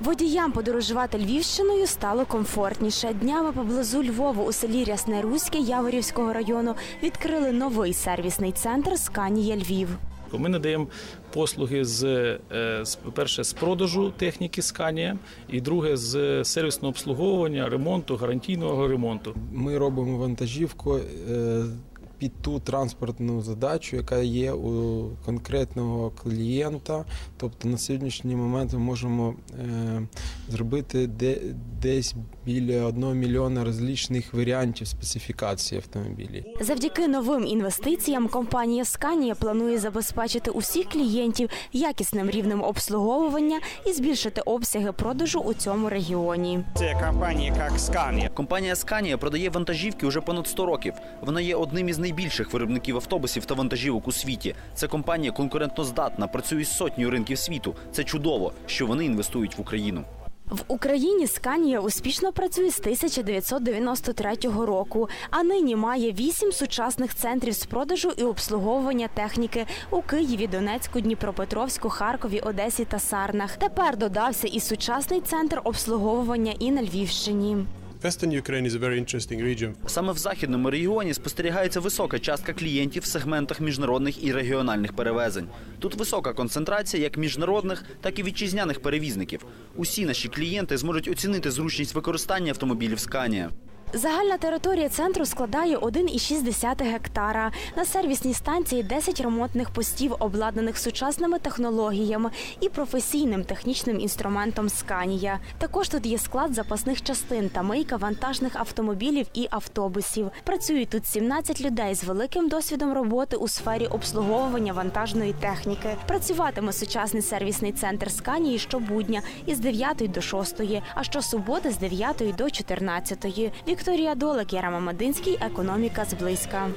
Водіям подорожувати Львівщиною стало комфортніше. Днями поблизу Львова у селі Рясне Руське Яворівського району відкрили новий сервісний центр Сканія Львів. Ми надаємо послуги з, е, з перше з продажу техніки сканія, і друге з сервісного обслуговування, ремонту, гарантійного ремонту. Ми робимо вантажівку е, під ту транспортну задачу, яка є у конкретного клієнта. Тобто на сьогоднішній момент ми можемо е, зробити де, десь біля 1 мільйона розлічних варіантів специфікації автомобілів. Завдяки новим інвестиціям компанія Сканія планує забезпечити усіх клієнтів якісним рівнем обслуговування і збільшити обсяги продажу у цьому регіоні. Це компанія як Scania. Компанія Scania продає вантажівки уже понад 100 років. Вона є одним із найбільших виробників автобусів та вантажівок у світі. Це компанія конкурентноздатна, працює з сотнею ринків світу. Це чудово, що вони інвестують в Україну. В Україні Сканія успішно працює з 1993 року, а нині має вісім сучасних центрів з продажу і обслуговування техніки у Києві, Донецьку, Дніпропетровську, Харкові, Одесі та Сарнах. Тепер додався і сучасний центр обслуговування і на Львівщині. Саме в західному регіоні спостерігається висока частка клієнтів в сегментах міжнародних і регіональних перевезень. Тут висока концентрація як міжнародних, так і вітчизняних перевізників. Усі наші клієнти зможуть оцінити зручність використання автомобілів Scania. Загальна територія центру складає 1,6 гектара. На сервісній станції 10 ремонтних постів, обладнаних сучасними технологіями і професійним технічним інструментом Сканія. Також тут є склад запасних частин та мийка вантажних автомобілів і автобусів. Працюють тут 17 людей з великим досвідом роботи у сфері обслуговування вантажної техніки. Працюватиме сучасний сервісний центр Сканії щобудня із 9 до 6, а щосуботи з 9 до 14. Вікторія Долик, Яра Мамадинський, економіка зблизька.